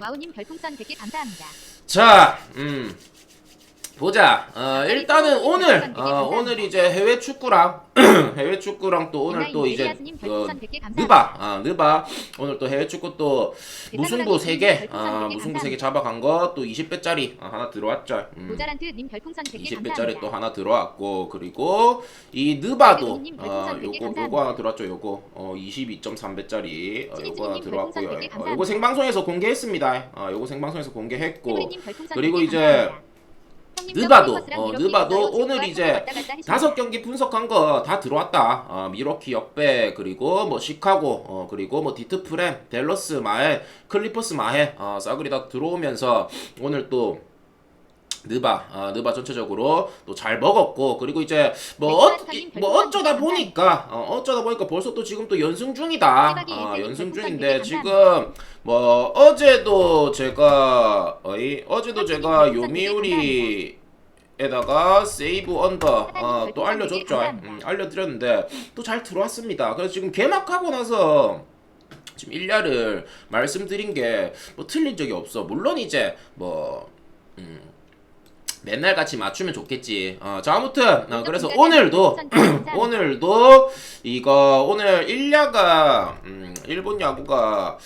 와우님 별풍선 100개 감사합니다. 자, 음. 보자. 어, 일단은 오늘, 어, 오늘 이제 해외 축구랑, 해외 축구랑 또 오늘 또 이제, 그, 별풍선 100개 감사합니다. 느바, 아, 느바. 오늘 또 해외 축구 또 무승부 3개, 아, 무승부 3개 잡아간 거 또 20배짜리 하나 들어왔죠. 음. 모자란트님 별풍선 100개 20배짜리 감사합니다. 또 하나 들어왔고 그리고 이 느바도 어, 100개 요거. 요거 하나 들어왔죠 요거 어 22.3배짜리 어, 요거 하나 들어왔고요 별풍선 100개 어. 요거 생방송에서 공개했습니다 어 요거 생방송에서 공개했고 그리고 100개 이제 느바도, 어, 느바도. 오늘 이제. 다섯 경기 분석한 거 다 들어왔다. 어, 미러키 역배 그리고 뭐 시카고 어, 그리고 뭐 디트 프렘, 델러스 마해, 클리퍼스 마해 어, 싸그리 다 들어오면서 오늘 또 느바, 어, 느바 전체적으로 또 잘 먹었고 그리고 이제 뭐, 어, 뭐 어쩌다. 보니까 어, 어쩌다 보니까 벌써 또 지금 또 연승 중이다. 어, 일생이 연승 중인데 지금 뭐 어제도 제가 어이 어제도 제가 요미우리 에다가 세이브 언더 어, 또 별풍선 알려줬죠. 되게 감사합니다. 음, 알려드렸는데 또 잘 들어왔습니다. 그래서 지금 개막하고 나서 지금 일야를 말씀드린 게 뭐 틀린 적이 없어. 물론 이제 뭐 음, 맨날 같이 맞추면 좋겠지. 어, 자 아무튼 어, 그래서 오늘도 오늘도 이거 오늘 일야가 음, 일본 야구가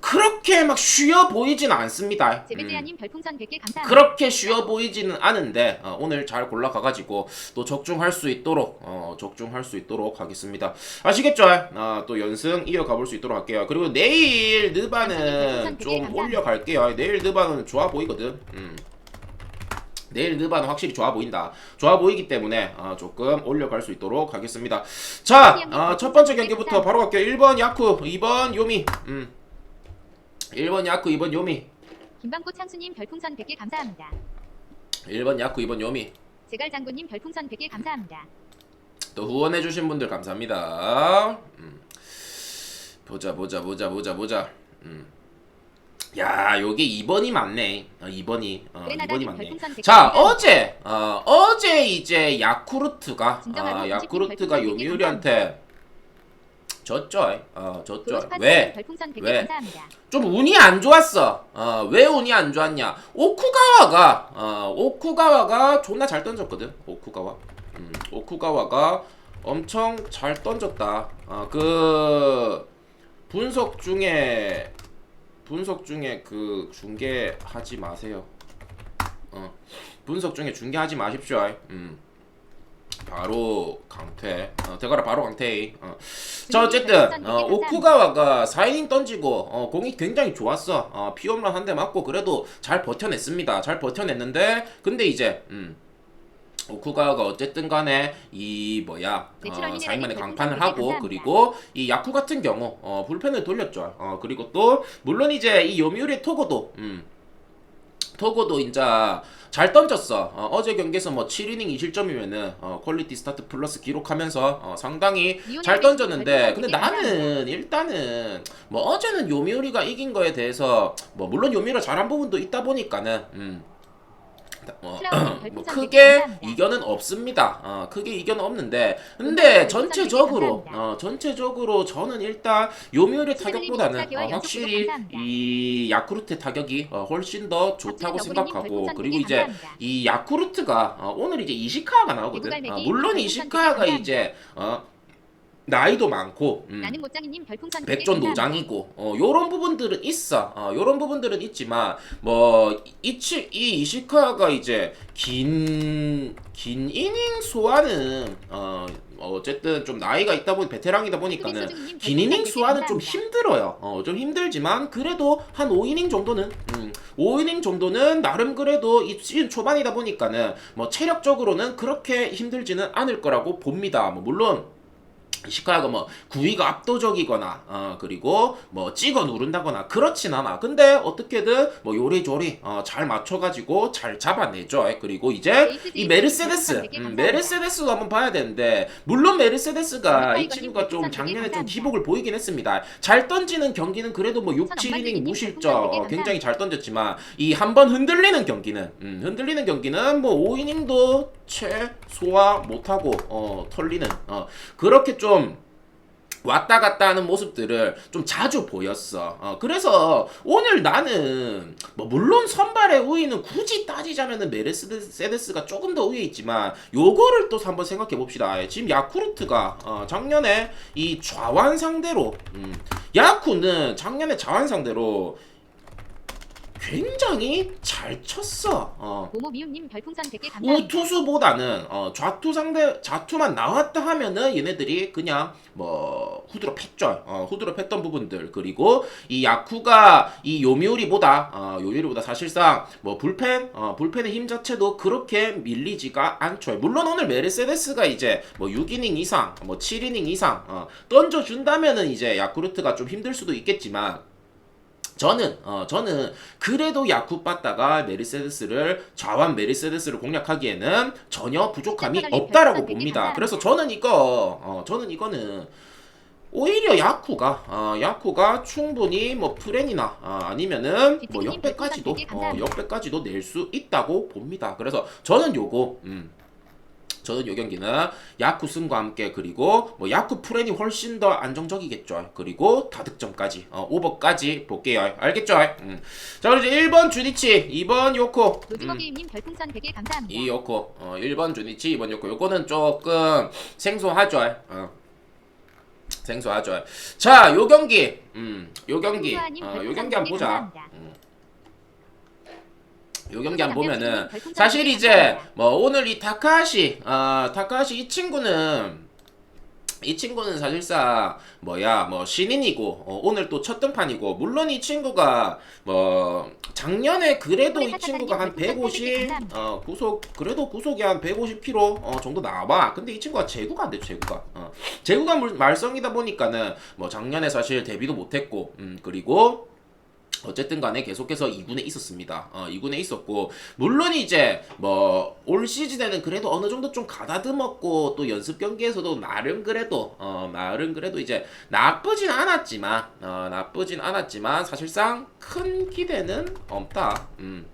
그렇게 막 쉬워 보이진 않습니다. 음. 제베제아님 별풍선 100개 감사합니다. 그렇게 쉬워 보이지는 않은데 어, 오늘 잘 골라가가지고 또 적중할 수 있도록 어, 적중할 수 있도록 하겠습니다. 아시겠죠? 어, 또 연승 이어가볼 수 있도록 할게요. 그리고 내일 느바는 좀 올려갈게요. 내일 느바는 좋아 보이거든. 음. 내일 느바는 확실히 좋아 보인다. 좋아 보이기 때문에 어, 조금 올려갈 수 있도록 하겠습니다. 자, 어, 첫 번째 경기부터 바로 갈게요. 1번 야쿠, 2번 요미. 음. 1번 야쿠, 2번 요미. 김방꽃 창수님 별풍선 100개 감사합니다. 1번 야쿠, 2번 요미. 제갈 장군님 별풍선 100개 감사합니다. 또 후원해주신 분들 감사합니다. 음. 보자 보자 보자 보자 보자. 음. 야 여기 2번이 맞네. 어, 2번이 어, 2번이 그레나다님 맞네. 별풍선 100개 자. 어제 어, 어제 이제 야쿠르트가 아, 야쿠르트가 요미우리한테 졌죠. 어 졌죠. 도로스파스님 왜? 별풍선 100개 왜? 좀 운이 안 좋았어. 어, 왜 운이 안 좋았냐? 오쿠가와가 어, 오쿠가와가 존나 잘 던졌거든. 오쿠가와. 음, 오쿠가와가 엄청 잘 던졌다. 어, 그 분석 중에 분석 중에 그 중계하지 마세요. 어, 분석 중에 중계하지 마십시오. 음. 바로 강퇴. 어, 대가라 바로 강퇴. 어. 자 어쨌든 어, 오쿠가와가 4이닝 던지고 어, 공이 굉장히 좋았어. 어, 피홈런 한 대 맞고 그래도 잘 버텨냈습니다. 잘 버텨냈는데 근데 이제 음, 오쿠가와가 어쨌든 간에 이 뭐야 어, 내추럴 미네랄이 4인만에 별풍선 강판을 하고. 그리고 이 야쿠 같은 경우 어, 불펜을 돌렸죠. 어, 그리고 또 물론 이제 이 요미우리 토고도 음, 토고도 이제 잘 던졌어. 어, 제 경기에서 뭐 7이닝 2실점이면은 어, 퀄리티 스타트 플러스 기록하면서 어, 상당히 잘 던졌는데 근데 나는 일단은 뭐 어제는 요미우리가 이긴 거에 대해서 뭐 물론 요미우리가 잘한 부분도 있다 보니까는 음. 어, 뭐 크게. 이견은 없습니다. 어, 크게 이견은 없는데 근데 전체적으로. 어, 전체적으로 저는 일단 요미우리 타격보다는 24개월 어, 확실히. 이 야쿠르트 타격이 어, 훨씬 더 좋다고 생각하고 그리고 이제. 이 야쿠르트가 어, 오늘 이제 이시카가 나오거든. 어, 물론 이시카가. 이제 어, 나이도 많고 음, 나는 못장이님 별풍선 100개 백전. 노장이고 어 요런 부분들은 있어 어 요런 부분들은 있지만 뭐 이치 이 이시카가 이제 긴긴 이닝 소화는 어 어쨌든 좀 나이가 있다 보니 베테랑이다 보니까는 긴 이닝 소화는 100개 좀. 힘들어요. 어, 좀 힘들지만 그래도 한 5이닝 정도는 음, 5이닝 정도는 나름 그래도 이 시즌 초반이다 보니까는 뭐 체력적으로는 그렇게 힘들지는 않을 거라고 봅니다. 뭐 물론 시카고가 뭐 구위가 압도적이거나 어 그리고 뭐 찍어 누른다거나 그렇진 않아. 근데 어떻게든 뭐 요리조리 어, 잘 맞춰가지고 잘 잡아내죠. 그리고 이제 이 메르세데스 음, 메르세데스도 한번 봐야 되는데 물론 메르세데스가 이 친구가 좀 작년에 좀 기복을 보이긴 했습니다. 잘 던지는 경기는 그래도 뭐 6, 7이닝 무실점 어, 굉장히 잘 던졌지만 이 한 번 흔들리는 경기는 음, 흔들리는 경기는 뭐 5이닝도 최소화 못하고 어, 털리는 어, 그렇게 좀 왔다 갔다 하는 모습들을 좀 자주 보였어. 어, 그래서 오늘 나는 뭐 물론 선발의 우위는 굳이 따지자면은 메르세데스가 조금 더 우위에 있지만 요거를 또 한번 생각해 봅시다. 지금 야쿠르트가 어, 작년에 이 좌완 상대로 음, 야쿠는 작년에 좌완 상대로 굉장히 잘 쳤어. 어. 모모 미움님 별풍선 100개 감사합니다. 우투수보다는 어, 좌투 상대 좌투만 나왔다 하면은 얘네들이 그냥 뭐 후드로 팼죠. 어, 후드로 팼던 부분들 그리고 이 야쿠가 이 요미우리보다 어, 요미우리보다 사실상 뭐 불펜 어, 불펜의 힘 자체도 그렇게 밀리지가 않죠. 물론 오늘 메르세데스가 이제 뭐 6이닝 이상 뭐 7이닝 이상 어, 던져 준다면은 이제 야쿠르트가 좀 힘들 수도 있겠지만 저는 어 저는 그래도 야쿠 빠따가 메르세데스를 좌완 메르세데스를 공략하기에는 전혀 부족함이 없다라고 봅니다. 그래서 저는 이거 어 저는 이거는 오히려 야쿠가 어 야쿠가 충분히 뭐 프렌이나 어, 아니면은 뭐 역배까지도 어 역배까지도 낼 수 있다고 봅니다. 그래서 저는 요거 음 저는 요 경기는 야쿠 승과 함께 그리고 뭐 야쿠 프렌이 훨씬 더 안정적이겠죠. 그리고 다득점까지 어, 오버까지 볼게요. 알겠죠? 음. 자 그리고 이제 1번 주니치, 2번 요코. 음. 게임님 별풍선 100개 감사합니다. 이 요코 어, 1번 주니치 2번 요코 요거는 조금 생소하죠 어. 생소하죠 자 요 경기 음 요 경기 홍수아님 어, 요 경기 한번 100개 보자. 음. 요 경기 한번 보면은 사실 100개 이제. 뭐 오늘 이 타카시 아 타카시 이 친구는 이 친구는 사실상 뭐야 뭐 신인이고 어, 오늘 또 첫 등판이고 물론 이 친구가 뭐 작년에 그래도 이 친구가 한 150 어, 구속 그래도 구속이 한 150km 어, 정도 나와 근데 이 친구가 제구가 안돼 제구가 어. 제구가 물- 말썽이다 보니까는 뭐 작년에 사실 데뷔도 못했고 음, 그리고 어쨌든 간에 계속해서 2군에 있었습니다. 어, 2군에 있었고 물론 이제 뭐 올 시즌에는 그래도 어느 정도 좀 가다듬었고 또 연습 경기에서도 나름 그래도 어, 나름 그래도 이제 나쁘진 않았지만 어, 나쁘진 않았지만 사실상 큰 기대는 없다. 음.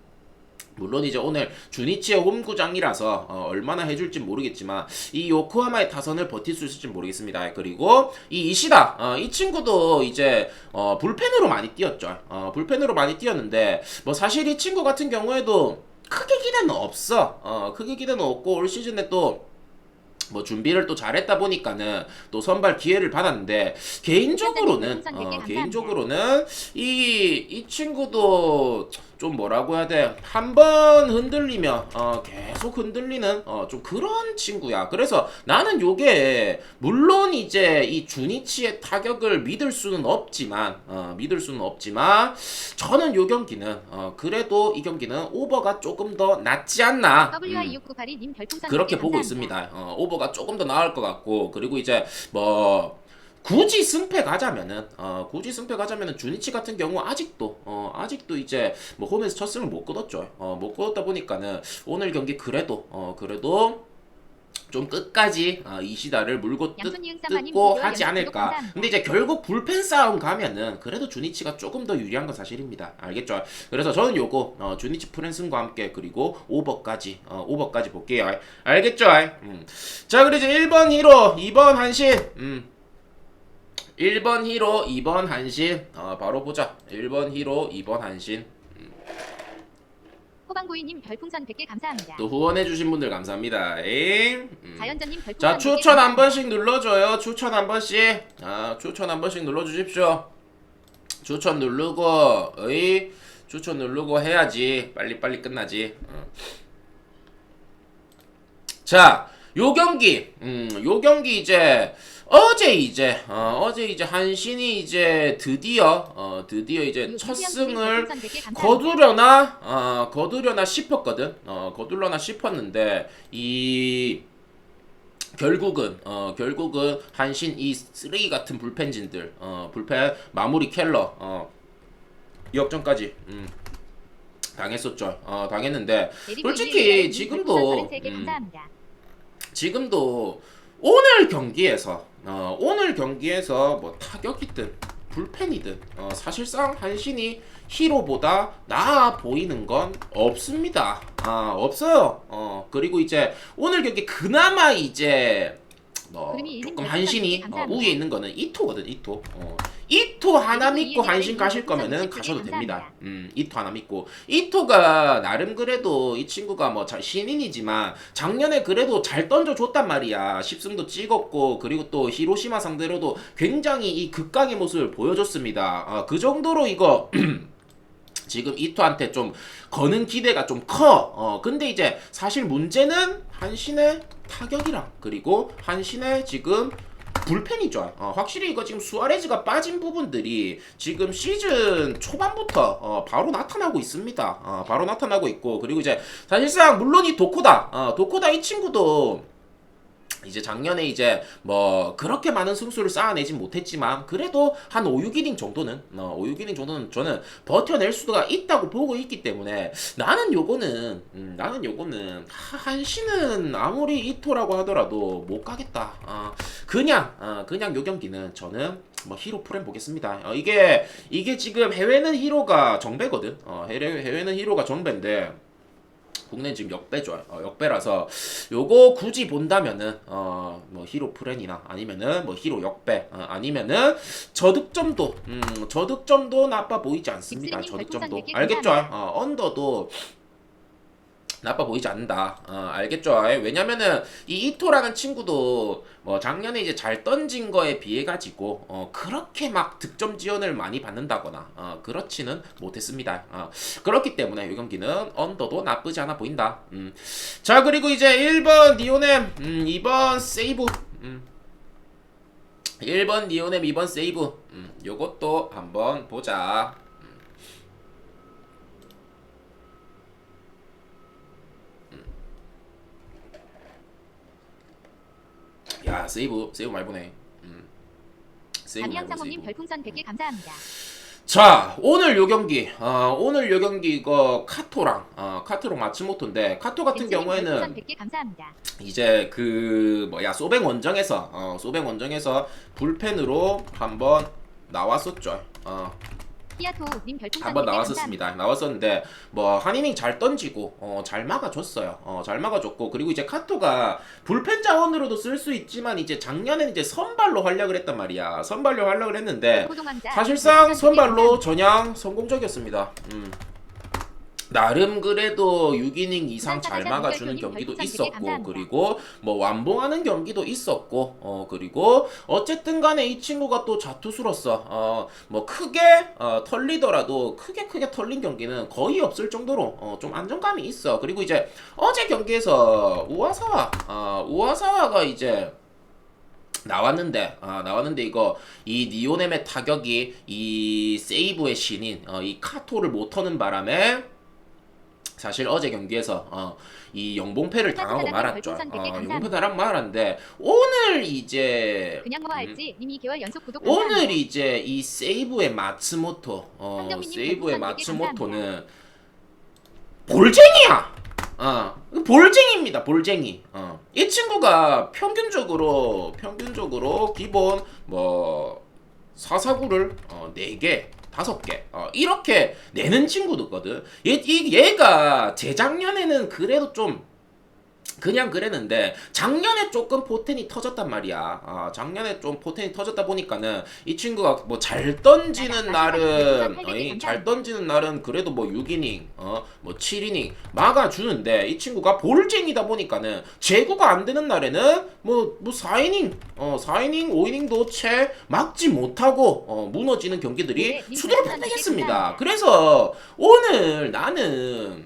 물론 이제 오늘 주니치의 홈구장이라서 어, 얼마나 해줄지 모르겠지만 이 요코하마의 타선을 버틸 수 있을지 모르겠습니다. 그리고 이 이시다 어, 이 친구도 이제 어, 불펜으로 많이 뛰었죠. 어, 불펜으로 많이 뛰었는데 뭐 사실 이 친구 같은 경우에도 크게 기대는 없어. 어, 크게 기대는 없고 올 시즌에 또뭐 준비를 또 잘했다 보니까는 또 선발 기회를 받았는데 개인적으로는 어, 개인적으로는 이 이 친구도 좀 뭐라고 해야 돼 한 번 흔들리면 어, 계속 흔들리는 어, 좀 그런 친구야. 그래서 나는 요게 물론 이제 이 주니치의 타격을 믿을 수는 없지만 어, 믿을 수는 없지만 저는 요 경기는 어, 그래도 이 경기는 오버가 조금 더 낫지 않나. 음. WI2698님 별풍선 그렇게 100개 보고. 있습니다. 어, 오버가 조금 더 나을 것 같고 그리고 이제 뭐 굳이 승패 가자면은 어, 굳이 승패 가자면은 주니치 같은 경우 아직도 어, 아직도 이제 뭐 홈에서 첫 승을 못 거뒀죠. 어, 못 거뒀다 보니까는 오늘 경기 그래도 어, 그래도 좀 끝까지 어, 이시다를 물고 뜯, 구독, 하지 않을까. 근데 이제 결국 불펜 싸움 가면은 그래도 주니치가 조금 더 유리한 건 사실입니다. 알겠죠? 그래서 저는 요거 어, 주니치 프랜슨과 함께 그리고 오버까지 어, 오버까지 볼게요. 알겠죠? 음. 자, 그리고 이제 1번 히로, 2번 한신. 음. 1번 히로, 2번 한신. 어, 바로 보자. 1번 히로, 2번 한신. 호방고이님 별풍선 100개 감사합니다. 또 후원해주신 분들 감사합니다. 잉. 음. 자연전님 별풍선 자 100개 추천 한. 번씩 눌러줘요 추천 한 번씩 아 추천 한 번씩 눌러주십시오 추천 누르고 의 추천 누르고 해야지 빨리빨리 끝나지 어. 자 요 경기 음 요 경기 이제 어제 이제 어, 어제 이제 한신이 이제 드디어 어 드디어 이제 첫 승을 별풍선 100개 감사합니다. 거두려나 어 거두려나 싶었거든 어 거두려나 싶었는데 이 결국은 어 결국은 한신 이 쓰레기 같은 불펜진들 어 불펜 마무리 켈러 어 역전까지 음 당했었죠 어 당했는데 솔직히 지금도, 별풍선 33개 음. 지금도 오늘 경기에서 어, 오늘 경기에서 뭐 타격이든 불펜이든 어, 사실상 한신이 히로보다 나아 보이는 건 없습니다. 아 없어요. 어 그리고 이제 오늘 경기 그나마 이제 뭐 그림이 조금 한신이 어. 우에 있는 거는 이토거든 이토. 어. 이토 하나 믿고 이 한신 가실 거면은 60개 가셔도 됩니다. 음, 이토 하나 믿고 이토가 나름 그래도 이 친구가 뭐 자- 신인이지만 작년에 그래도 잘 던져줬단 말이야. 10승도 찍었고 그리고 또 히로시마 상대로도 굉장히 이 극강의 모습을 보여줬습니다. 어, 그 정도로 이거 지금 이토한테 좀 거는 기대가 좀 커. 어, 근데 이제 사실 문제는 한신의 타격이랑 그리고 한신의 지금 불펜이죠. 어, 확실히 이거 지금 수아레즈가 빠진 부분들이 지금 시즌 초반부터 어, 바로 나타나고 있습니다. 어, 바로 나타나고 있고 그리고 이제 사실상 물론 이 도코다, 어, 도코다 이 친구도 이제 작년에 이제 뭐 그렇게 많은 승수를 쌓아내진 못했지만 그래도 한 5, 6이닝 정도는 어, 5, 6이닝 정도는 저는 버텨낼 수가 있다고 보고 있기 때문에 나는 요거는 음, 나는 요거는 하- 한시는 아무리 이토라고 하더라도 못 가겠다. 어, 그냥 어, 그냥 요 경기는 저는 뭐 히로 프렘 보겠습니다. 어, 이게 이게 지금 해외는 히로가 정배거든. 어, 해외 해외는 히로가 정배인데 국내는 지금 역배죠. 어, 역배라서 요거 굳이 본다면은 어 뭐 히로 프렌이나 아니면은 뭐 히로 역배 어, 아니면은 저득점도 음 저득점도 나빠 보이지 않습니다. 저득점도 100개 알겠죠? 어 언더도 나빠 보이지 않는다. 어, 알겠죠? 왜냐면은 이 이토라는 친구도 뭐 작년에 이제 잘 던진 거에 비해 가지고 어, 그렇게 막 득점 지원을 많이 받는다거나 어, 그렇지는 못했습니다. 어, 그렇기 때문에 이 경기는 언더도 나쁘지 않아 보인다. 음. 자 그리고 이제 1번 니오넴, 음, 2번 세이브. 음. 1번 니오넴, 2번 세이브. 음, 요것도 한번 보자. 야 세이브 세이브 많이 보네. 음. 세이브 많이 안양 상호님 세이브. 별풍선 100개 감사합니다. 자 오늘 요 경기 어, 오늘 요 경기 이거 카토랑 어, 카토랑 마츠모토인데 카토 같은 경우에는 별풍선 100개 감사합니다. 이제 그 뭐야 소뱅 원정에서 어, 소뱅 원정에서 불펜으로 한번 나왔었죠. 어, 한번 100개 감사합니다. 나왔었습니다. 나왔었는데 뭐 한이닝 잘 던지고 어, 잘 막아줬어요. 어, 잘 막아줬고 그리고 이제 카토가 불펜 자원으로도 쓸 수 있지만 이제 작년에는 이제 선발로 활약을 했단 말이야. 선발로 활약을 했는데 사실상 별풍선 100개 선발로 전향 성공적이었습니다. 음. 나름 그래도 6이닝 이상 잘 막아주는 경기도 있었고 그리고 뭐 완봉하는 경기도 있었고 어 그리고 어쨌든 간에 이 친구가 또 자투수로서 어 뭐 크게 어 털리더라도 크게 크게 털린 경기는 거의 없을 정도로 어 좀 안정감이 있어. 그리고 이제 어제 경기에서 우아사와 어 우아사와가 이제 나왔는데 아 나왔는데 이거 이 니오넴의 타격이 이 세이브의 신인 어, 이 카토를 못 터는 바람에 사실 어제 경기에서 어, 이 영봉패를 당하고 말았죠. 별풍선 100개 어. 영봉패 당하고 말았는데 오늘 이제 뭐 음. 오늘 이제 이 세이브의 마츠모토 어 세이브의 별풍선 100개 마츠모토는 볼쟁이야 어 볼쟁이입니다 볼쟁이 어 이 친구가 평균적으로 평균적으로 기본 뭐 사사구를 어 4개 다섯 개 어, 이렇게 내는 친구도거든. 얘, 이, 얘가 재작년에는 그래도 좀 그냥 그랬는데 작년에 조금 포텐이 터졌단 말이야. 아, 작년에 좀 포텐이 터졌다 보니까는 이 친구가 뭐 잘 던지는 날은 어이, 잘 던지는 날은 그래도 뭐 6이닝, 어, 뭐 7이닝 막아 주는데 이 친구가 볼쟁이다 보니까는 제구가 안 되는 날에는 뭐, 뭐 4이닝, 어, 4이닝, 5이닝도 채 막지 못하고 어, 무너지는 경기들이 네, 님 수두룩 별풍선 팽팽했습니다. 감사합니다. 그래서 오늘 나는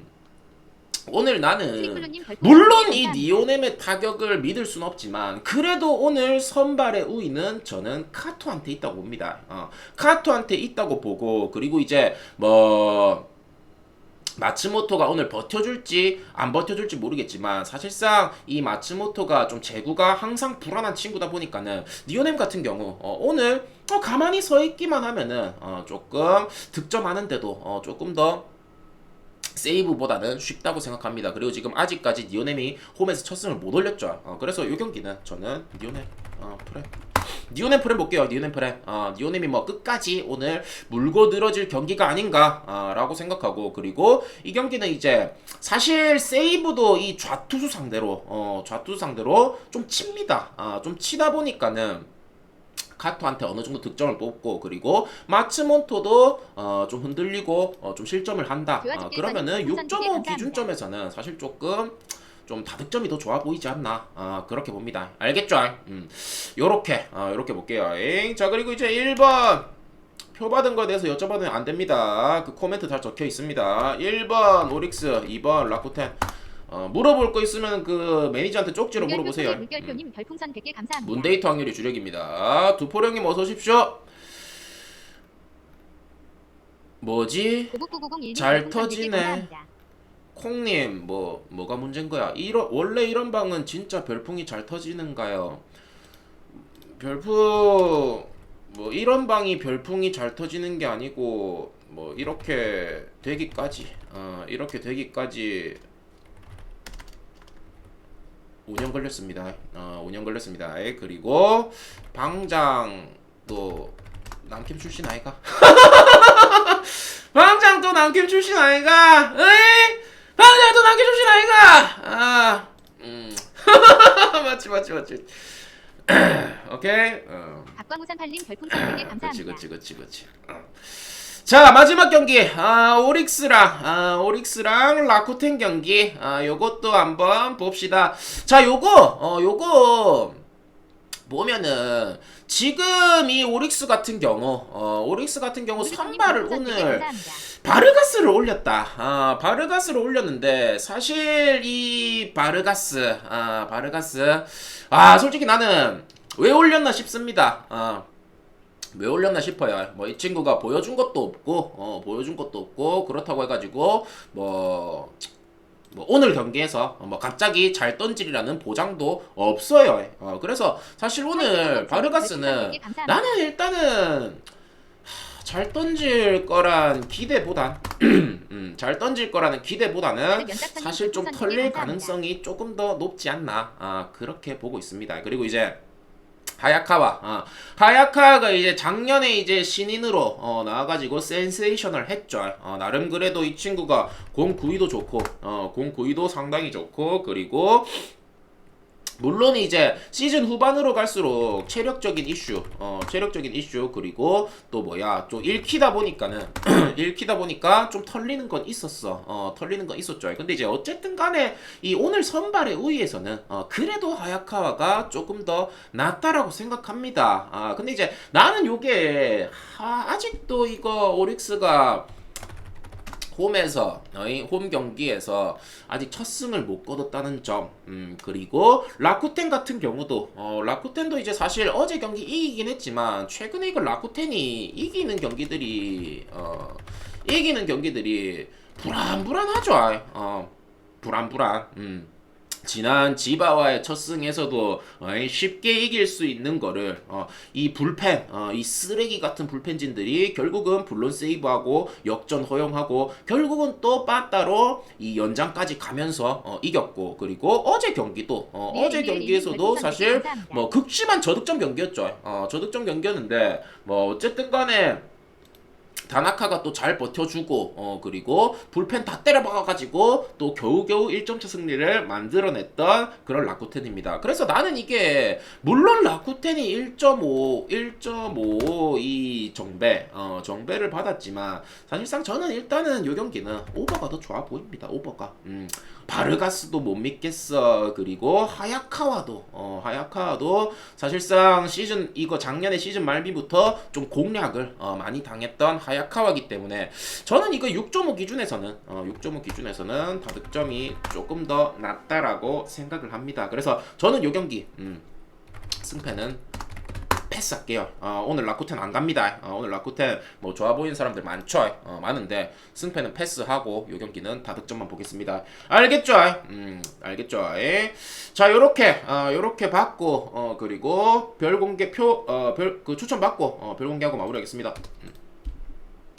오늘 나는 물론 100개 이. 니오넴의 타격을 믿을 순 없지만 그래도 오늘 선발의 우위는 저는 카토한테 있다고 봅니다. 어, 카토한테 있다고 보고 그리고 이제 뭐 마츠모토가 오늘 버텨줄지 안 버텨줄지 모르겠지만 사실상 이 마츠모토가 좀 제구가 항상 불안한 친구다 보니까는 니오넴 같은 경우 어, 오늘 어, 가만히 서 있기만 하면은 어, 조금 득점하는데도 어, 조금 더 세이브보다는 쉽다고 생각합니다. 그리고 지금 아직까지 니오넴이 홈에서 첫 승을 못 올렸죠. 어, 그래서 이 경기는 저는 니오넴 어, 프레 니오넴 프렘 볼게요. 니오넴 프렘. 어, 니오넴이 뭐 끝까지 오늘 물고 늘어질 경기가 아닌가라고 생각하고 그리고 이 경기는 이제 사실 세이브도 이 좌투수 상대로 어, 좌투수 상대로 좀 칩니다. 아, 좀 치다 보니까는 카토한테 어느 정도 득점을 뽑고 그리고 마츠몬토도 어, 좀 흔들리고 어, 좀 실점을 한다. 어, 그러면은 6.5 기준점에서는 사실 조금 좀 다득점이 더 좋아 보이지 않나. 아 그렇게 봅니다. 알겠죠? 음. 요렇게 아 요렇게 볼게요. 잉. 자 그리고 이제 1번. 표 받은 거에 대해서 여쭤봐도 안 됩니다. 그 코멘트 다 적혀 있습니다. 1번 오릭스. 2번 라쿠텐 어, 물어볼 거 있으면 그 매니저한테 쪽지로 물어보세요 음. 물결표님 별풍선 100개 감사합니다. 문데이트 확률이 주력입니다 두포령님 어서 오십시오 뭐지? 99901님 잘 별풍선 100개 터지네. 콩님 뭐 뭐가 문제인 거야? 이런 원래 이런 방은 진짜 별풍이 잘 터지는가요? 별풍 뭐 이런 방이 별풍이 잘 터지는 게 아니고 뭐 이렇게 되기까지 어 이렇게 되기까지 5년 걸렸습니다. 어 5년 걸렸습니다. 에, 그리고 방장도 남캠 출신 아이가? 방장도 남캠 출신 아이가? 에이? 방장도 남캠 출신 아이가? 아, 음, 맞지 맞지 맞지. 오케이. 어. 박광우산8님 별풍선 100개 그치 감사합니다. 그치 그치 그치. 어. 자 마지막 경기 아 오릭스랑 아 오릭스랑 라쿠텐 경기 아 요것도 한번 봅시다. 자 요거 어 요거 보면은 지금 이 오릭스 같은 경우 어 오릭스 같은 경우 선발을 오늘 바르가스를 올렸다. 아, 바르가스를 올렸는데 사실 이 바르가스, 아, 바르가스, 아, 솔직히 나는 왜 올렸나 싶습니다. 아, 왜 올렸나 싶어요. 뭐 이 친구가 보여준 것도 없고, 어, 보여준 것도 없고 그렇다고 해가지고 뭐. 뭐 오늘 경기에서 뭐 갑자기 잘 던지리라는 보장도 없어요. 어, 그래서 사실 오늘 바르가스는 나는 일단은 하, 잘 던질 거란 기대보단 음, 잘 던질 거라는 기대보다는 사실 좀 털릴 가능성이 조금 더 높지 않나 아, 그렇게 보고 있습니다. 그리고 이제 하야카와 아, 하야카가 이제 작년에 이제 신인으로 어, 나와가지고 센세이셔널 했죠. 어, 나름 그래도 이 친구가 공 구위도 좋고 어, 공 구위도 상당히 좋고 그리고 물론 이제 시즌 후반으로 갈수록 체력적인 이슈, 어, 체력적인 이슈 그리고 또 뭐야 좀 읽히다 보니까는 읽히다 보니까 좀 털리는 건 있었어, 어, 털리는 건 있었죠. 근데 이제 어쨌든간에 이 오늘 선발에 의해서는 어, 그래도 하야카와가 조금 더 낫다라고 생각합니다. 아 근데 이제 나는 요게 아, 아직도 이거 오릭스가 홈에서 어이 홈 경기에서 아직 첫 승을 못 거뒀다는 점, 음 그리고 라쿠텐 같은 경우도 어 라쿠텐도 이제 사실 어제 경기 이기긴 했지만 최근에 이거 라쿠텐이 이기는 경기들이 어 이기는 경기들이 불안불안하죠, 어 불안불안, 음. 지난 지바와의 첫 승에서도 어이, 쉽게 이길 수 있는 거를 어, 이 불펜, 어, 이 쓰레기 같은 불펜진들이 결국은 블론 세이브하고 역전 허용하고 결국은 또 빠따로 이 연장까지 가면서 어, 이겼고 그리고 어제 경기도 어, 네, 어제 네, 경기에서도 네, 사실 감사합니다. 뭐 극심한 저득점 경기였죠. 어, 저득점 경기였는데 뭐 어쨌든 간에 다나카가 또 잘 버텨주고 어 그리고 불펜 다 때려박아가지고 또 겨우겨우 1점차 승리를 만들어냈던 그런 라쿠텐입니다. 그래서 나는 이게 물론 라쿠텐이 1.5 1.5이 정배 어 정배를 받았지만 사실상 저는 일단은 요 경기는 오버가 더 좋아 보입니다. 오버가 음 바르가스도 못 믿겠어 그리고 하야카와도 어 하야카와도 사실상 시즌 이거 작년에 시즌 말미부터 좀 공략을 어, 많이 당했던 하야카와기 때문에 저는 이거 6.5 기준에서는 어, 6.5 기준에서는 다득점이 조금 더 낫다라고 생각을 합니다. 그래서 저는 요 경기 음, 승패는 패스할게요. 어, 오늘 라쿠텐 안 갑니다. 어, 오늘 라쿠텐 뭐 좋아 보이는 사람들 많죠. 어, 많은데 승패는 패스하고 요 경기는 다득점만 보겠습니다. 알겠죠? 음, 알겠죠? 예. 자, 요렇게 어, 요렇게 받고 어, 그리고 별 공개 표 어, 별그 추천 받고 어, 별 공개하고 마무리하겠습니다. 음.